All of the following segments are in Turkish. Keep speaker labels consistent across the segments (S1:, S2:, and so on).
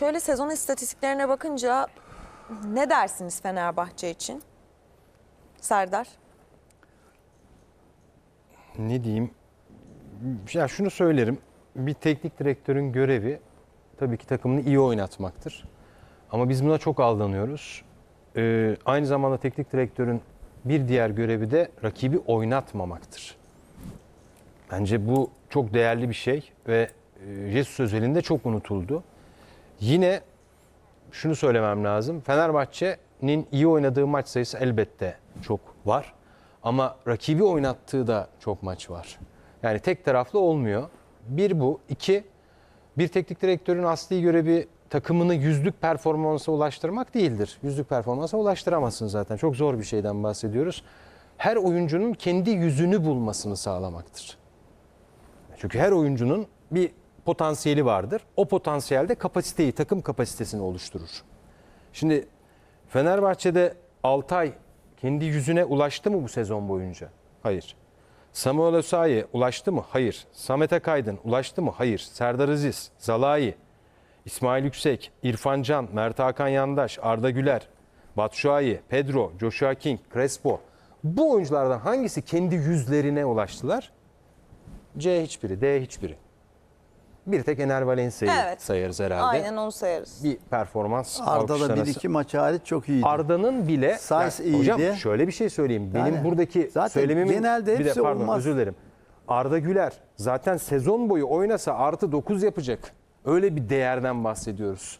S1: Şöyle sezon istatistiklerine bakınca ne dersiniz Fenerbahçe için? Serdar.
S2: Ne diyeyim? Ya şunu söylerim. Bir teknik direktörün görevi tabii ki takımını iyi oynatmaktır. Ama biz buna çok aldanıyoruz. Ee, aynı zamanda teknik direktörün bir diğer görevi de rakibi oynatmamaktır. Bence bu çok değerli bir şey ve e, Jesus özelinde çok unutuldu. Yine şunu söylemem lazım. Fenerbahçe'nin iyi oynadığı maç sayısı elbette çok var. Ama rakibi oynattığı da çok maç var. Yani tek taraflı olmuyor. Bir bu. iki bir teknik direktörün asli görevi takımını yüzlük performansa ulaştırmak değildir. Yüzlük performansa ulaştıramazsın zaten. Çok zor bir şeyden bahsediyoruz. Her oyuncunun kendi yüzünü bulmasını sağlamaktır. Çünkü her oyuncunun bir potansiyeli vardır. O potansiyel de kapasiteyi, takım kapasitesini oluşturur. Şimdi Fenerbahçe'de Altay kendi yüzüne ulaştı mı bu sezon boyunca? Hayır. Samuel Osayi ulaştı mı? Hayır. Samet Akaydın ulaştı mı? Hayır. Serdar Aziz, Zalai, İsmail Yüksek, İrfan Can, Mert Hakan Yandaş, Arda Güler, Batshuayi, Pedro, Joshua King, Crespo. Bu oyunculardan hangisi kendi yüzlerine ulaştılar? C hiçbiri, D hiçbiri. Bir tek Ener Valencia'yı
S1: Evet.
S2: sayarız herhalde.
S1: Aynen onu sayarız.
S2: Bir performans
S3: Arda da bir
S2: alkışlanası.
S3: iki maç hariç çok iyiydi.
S2: Arda'nın bile
S3: Sainz
S2: Yani hocam
S3: iyiydi.
S2: şöyle bir şey söyleyeyim. Benim
S3: Yani
S2: buradaki
S3: zaten
S2: söylemimin
S3: genelde
S2: bir de
S3: hepsi
S2: pardon
S3: olmaz.
S2: özür dilerim. Arda Güler zaten sezon boyu oynasa artı 9 yapacak. Öyle bir değerden bahsediyoruz.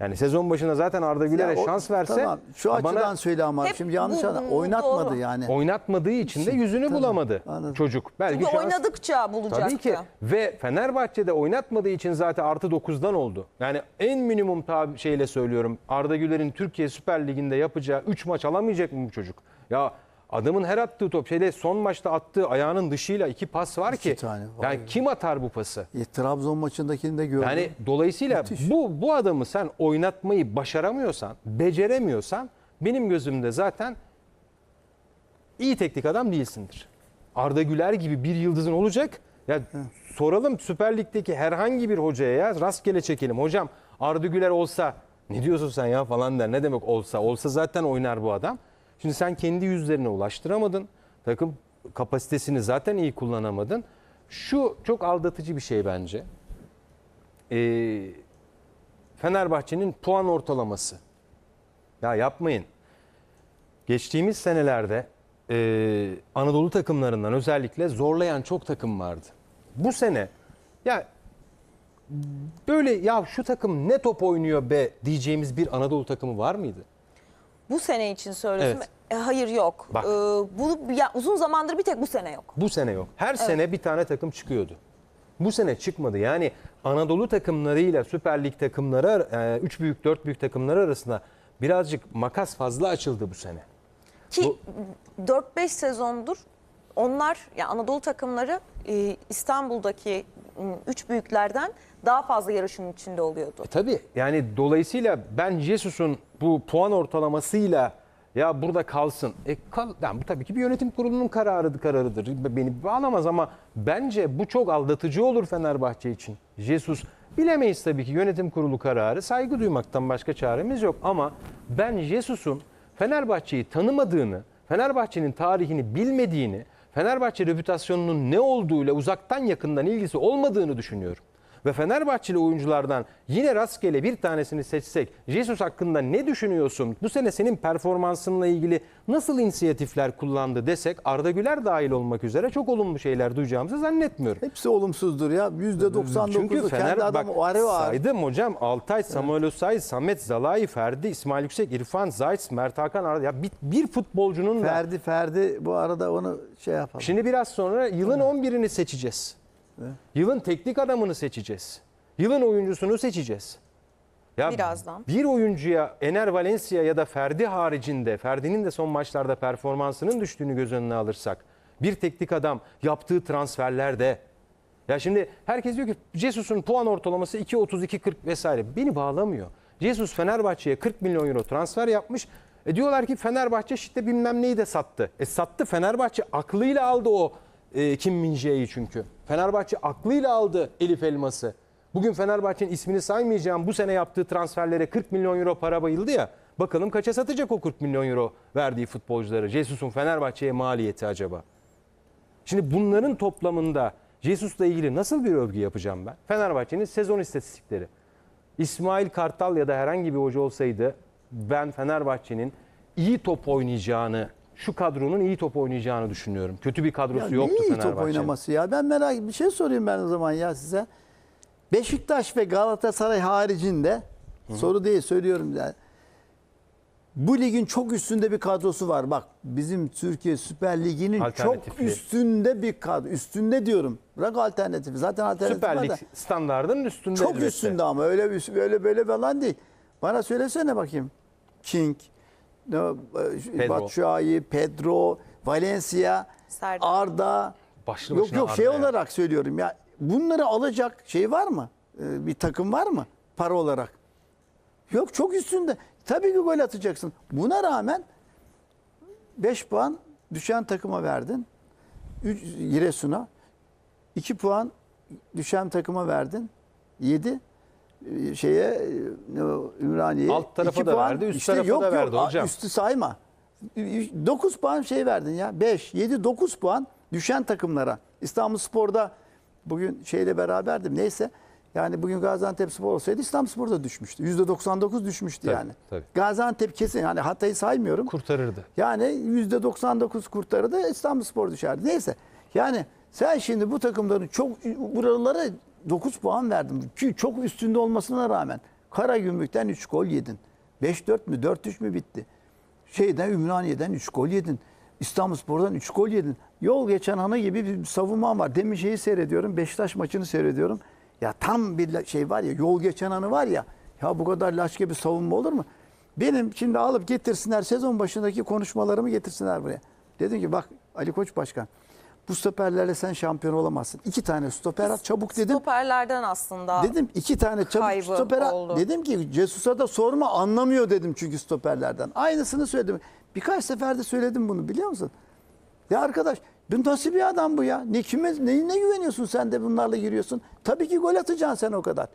S2: Yani sezon başında zaten Arda Güler'e
S3: Ya o-
S2: şans verse
S3: Tamam. Şu
S2: bana
S3: açıdan söyle ama
S1: Hep
S3: şimdi yanlış
S1: bu-
S3: anla-
S1: bu
S3: oynatmadı
S1: doğru.
S3: yani.
S2: oynatmadığı için de yüzünü bulamadı
S3: anladım.
S2: çocuk. Belki
S1: Çünkü
S2: şans-
S1: oynadıkça bulacaktı.
S2: Tabii ki. Ve Fenerbahçe'de oynatmadığı için zaten artı 9'dan oldu. Yani en minimum tabi şeyle söylüyorum. Arda Güler'in Türkiye Süper Ligi'nde yapacağı 3 maç alamayacak mı bu çocuk? Ya adamın her attığı top şeyde son maçta attığı ayağının dışıyla iki pas var ki.
S3: tane, vay
S2: yani kim atar bu pası?
S3: E, Trabzon maçındakini de gördüm.
S2: Yani dolayısıyla
S3: Müthiş.
S2: bu bu adamı sen oynatmayı başaramıyorsan, beceremiyorsan benim gözümde zaten iyi teknik adam değilsindir. Arda Güler gibi bir yıldızın olacak. Ya soralım Süper Lig'deki herhangi bir hocaya ya rastgele çekelim. Hocam Arda Güler olsa ne diyorsun sen ya falan der. Ne demek olsa? Olsa zaten oynar bu adam. Şimdi sen kendi yüzlerine ulaştıramadın. Takım kapasitesini zaten iyi kullanamadın. Şu çok aldatıcı bir şey bence. Ee, Fenerbahçe'nin puan ortalaması. Ya yapmayın. Geçtiğimiz senelerde e, Anadolu takımlarından özellikle zorlayan çok takım vardı. Bu sene ya böyle ya şu takım ne top oynuyor be diyeceğimiz bir Anadolu takımı var mıydı?
S1: Bu sene için söylüyorsun.
S2: Evet.
S1: E, hayır yok.
S2: Bak.
S1: Ee, bu ya, uzun zamandır bir tek bu sene yok.
S2: Bu sene yok. Her sene bir tane takım çıkıyordu. Bu sene çıkmadı. Yani Anadolu takımlarıyla Süper Lig takımları, 3 büyük 4 büyük takımları arasında birazcık makas fazla açıldı bu sene.
S1: Ki 4-5 sezondur onlar yani Anadolu takımları e, İstanbul'daki 3 büyüklerden daha fazla yarışın içinde oluyordu.
S2: E tabii yani dolayısıyla ben Jesus'un bu puan ortalamasıyla ya burada kalsın. E kal, yani bu tabii ki bir yönetim kurulunun kararıdır, kararıdır. Beni bağlamaz ama bence bu çok aldatıcı olur Fenerbahçe için. Jesus bilemeyiz tabii ki yönetim kurulu kararı. Saygı duymaktan başka çaremiz yok ama ben Jesus'un Fenerbahçe'yi tanımadığını, Fenerbahçe'nin tarihini bilmediğini, Fenerbahçe reputasyonunun ne olduğuyla uzaktan yakından ilgisi olmadığını düşünüyorum. Ve Fenerbahçeli oyunculardan yine rastgele bir tanesini seçsek Jesus hakkında ne düşünüyorsun? Bu sene senin performansınla ilgili nasıl inisiyatifler kullandı desek Arda Güler dahil olmak üzere çok olumlu şeyler duyacağımızı zannetmiyorum.
S3: Hepsi olumsuzdur ya. %99'u
S2: Çünkü
S3: kendi
S2: Fener
S3: adamı
S2: bak
S3: o arı var.
S2: saydım hocam Altay, Samuel Osay, Samet Zalai, Ferdi, İsmail Yüksek, İrfan, Zayt, Mert Hakan Arda. Ya bir, bir futbolcunun da
S3: Ferdi Ferdi bu arada onu şey yapalım.
S2: Şimdi biraz sonra yılın 11'ini seçeceğiz. Yılın teknik adamını seçeceğiz. Yılın oyuncusunu seçeceğiz. Ya
S1: Birazdan.
S2: Bir oyuncuya Ener Valencia ya da Ferdi haricinde, Ferdi'nin de son maçlarda performansının düştüğünü göz önüne alırsak, bir teknik adam yaptığı transferlerde ya şimdi herkes diyor ki Jesus'un puan ortalaması 2.32-40 vesaire. Beni bağlamıyor. Jesus Fenerbahçe'ye 40 milyon euro transfer yapmış. E diyorlar ki Fenerbahçe işte bilmem neyi de sattı. E sattı Fenerbahçe aklıyla aldı o e, Kim Min-jae'yi çünkü. Fenerbahçe aklıyla aldı Elif Elmas'ı. Bugün Fenerbahçe'nin ismini saymayacağım bu sene yaptığı transferlere 40 milyon euro para bayıldı ya. Bakalım kaça satacak o 40 milyon euro verdiği futbolcuları? Jesus'un Fenerbahçe'ye maliyeti acaba? Şimdi bunların toplamında Jesus'la ilgili nasıl bir övgü yapacağım ben? Fenerbahçe'nin sezon istatistikleri. İsmail Kartal ya da herhangi bir hoca olsaydı ben Fenerbahçe'nin iyi top oynayacağını, şu kadronun iyi top oynayacağını düşünüyorum. Kötü bir
S3: Ya
S2: kadrosu
S3: ne
S2: yoktu
S3: iyi top
S2: Fenerbahçe'nin.
S3: oynaması ya. Ben merak bir şey sorayım ben o zaman ya size. Beşiktaş ve Galatasaray haricinde soru değil söylüyorum yani. Bu ligin çok üstünde bir kadrosu var. Bak bizim Türkiye Süper Ligi'nin çok üstünde bir kadro. Üstünde diyorum. Bırak alternatifi. Zaten alternatif
S2: Süper Lig
S3: da.
S2: standardının üstünde
S3: Çok
S2: elbette.
S3: üstünde ama öyle bir- öyle böyle falan değil. Bana söylesene bakayım. King,
S2: Pedro.
S3: Batshuayi, Pedro, Valencia,
S1: Serdar.
S3: Arda.
S2: Başlı
S3: yok yok
S2: Arda
S3: şey
S2: ya.
S3: olarak söylüyorum ya. Bunları alacak şey var mı? Ee, bir takım var mı para olarak? Yok çok üstünde. Tabii ki gol atacaksın. Buna rağmen 5 puan düşen takıma verdin. 3 Giresun'a. 2 puan düşen takıma verdin. 7 şeye e, ne o, Ümraniye'ye.
S2: Alt tarafa
S3: İki
S2: da verdi, üst tarafa da verdi
S3: a-
S2: hocam.
S3: Üstü sayma. 9 puan şey verdin ya. 5, 7, 9 puan düşen takımlara. İstanbul Spor'da bugün şeyle beraberdim. Neyse. Yani bugün Gaziantep Spor olsaydı İstanbul Spor da düşmüştü. %99 düşmüştü
S2: Tabii,
S3: yani.
S2: tabii.
S3: Gaziantep kesin yani Hatay'ı saymıyorum.
S2: Kurtarırdı.
S3: Yani %99 kurtarırdı İstanbul Spor düşerdi. Neyse. Yani sen şimdi bu takımların çok buralara 9 puan verdin. Ki çok üstünde olmasına rağmen Karagümrük'ten 3 gol yedin. 5-4 mü 4-3 mü bitti? Şeyden Ümraniye'den 3 gol yedin. İstanbulspor'dan 3 gol yedin. Yol geçen ana gibi bir savunma var. Demin şeyi seyrediyorum. Beşiktaş maçını seyrediyorum. Ya tam bir şey var ya yol geçen anı var ya. Ya bu kadar laş gibi savunma olur mu? Benim şimdi alıp getirsinler sezon başındaki konuşmalarımı getirsinler buraya. Dedim ki bak Ali Koç Başkan bu stoperlerle sen şampiyon olamazsın. İki tane stoper at çabuk dedim.
S1: Stoperlerden aslında
S3: Dedim iki tane çabuk
S1: Kaybı
S3: stoper at.
S1: oldu.
S3: Dedim ki Cesus'a da sorma anlamıyor dedim çünkü stoperlerden. Aynısını söyledim. Birkaç sefer de söyledim bunu biliyor musun? Ya arkadaş bu nasıl bir adam bu ya? Ne kime neyine güveniyorsun sen de bunlarla giriyorsun? Tabii ki gol atacaksın sen o kadar.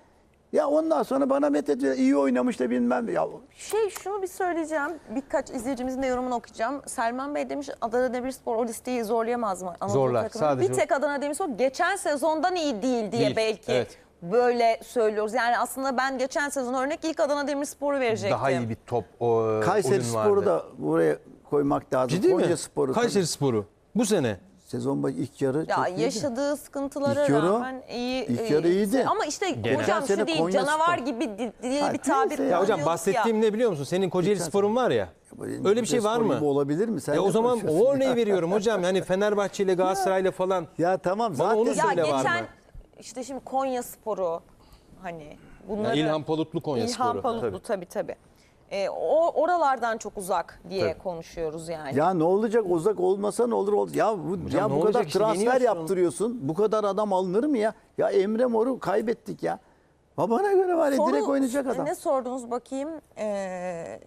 S3: Ya ondan sonra bana methediyor iyi oynamış da bilmem. Ya
S1: Şey şunu bir söyleyeceğim. Birkaç izleyicimizin de yorumunu okuyacağım. Selman Bey demiş Adana Demirspor o listeyi zorlayamaz mı? Anadolu
S2: Zorlar, sadece
S1: Bir tek Adana Demirspor geçen sezondan iyi değil diye
S2: Değil,
S1: belki
S2: evet.
S1: böyle söylüyoruz. Yani aslında ben geçen sezon örnek ilk Adana Demirspor'u verecektim.
S2: Daha iyi bir top o,
S3: Kayseri
S2: oyun
S3: Spor'u
S2: vardı.
S3: da buraya koymak lazım.
S2: Ciddi
S3: Konya
S2: mi?
S3: Spor'u.
S2: Kayseri Sporu. Bu sene.
S3: Sezon başı ilk yarı
S1: Ya
S3: çok iyiydi.
S1: yaşadığı sıkıntılara
S3: İlk yarı-
S1: rağmen iyi.
S3: ilk
S1: e,
S3: yarı iyiydi.
S1: Ama işte
S2: Genel.
S1: hocam
S3: Geçen sene
S1: şu değil
S3: Konya
S1: canavar
S3: Spor.
S1: gibi di- diye
S3: Ha,
S1: bir tabir
S3: neyse ya.
S2: Ya hocam bahsettiğim ne biliyor musun? Senin Kocaeli Spor'un var ya. Öyle bir şey var
S3: Spor
S2: mı?
S3: olabilir mi? Sen
S2: Ya o zaman
S3: konuşuyorsun
S2: o
S3: ya.
S2: örneği veriyorum hocam. Yani Fenerbahçe ile Galatasaray'la falan.
S3: Ya tamam
S2: Bana
S3: zaten
S2: onu
S1: Ya
S2: söyle var
S1: geçen
S2: mı?
S1: işte şimdi Konya Sporu hani bunları
S2: İlhan Palutlu Konya
S1: İlhan
S2: Sporu.
S1: Palutlu tabii tabii. E, o oralardan çok uzak diye
S2: Tabii.
S1: konuşuyoruz yani.
S3: Ya ne olacak uzak olmasa ne olur ol. Ya bu
S2: Hocam
S3: ya
S2: ne
S3: bu kadar
S2: olacak işte,
S3: transfer
S2: yeniyorsun.
S3: yaptırıyorsun. Bu kadar adam alınır mı ya? Ya Emre Mor'u kaybettik ya. Babana göre var ya
S1: Soru-
S3: direkt oynayacak adam.
S1: Ne sordunuz bakayım? Ee,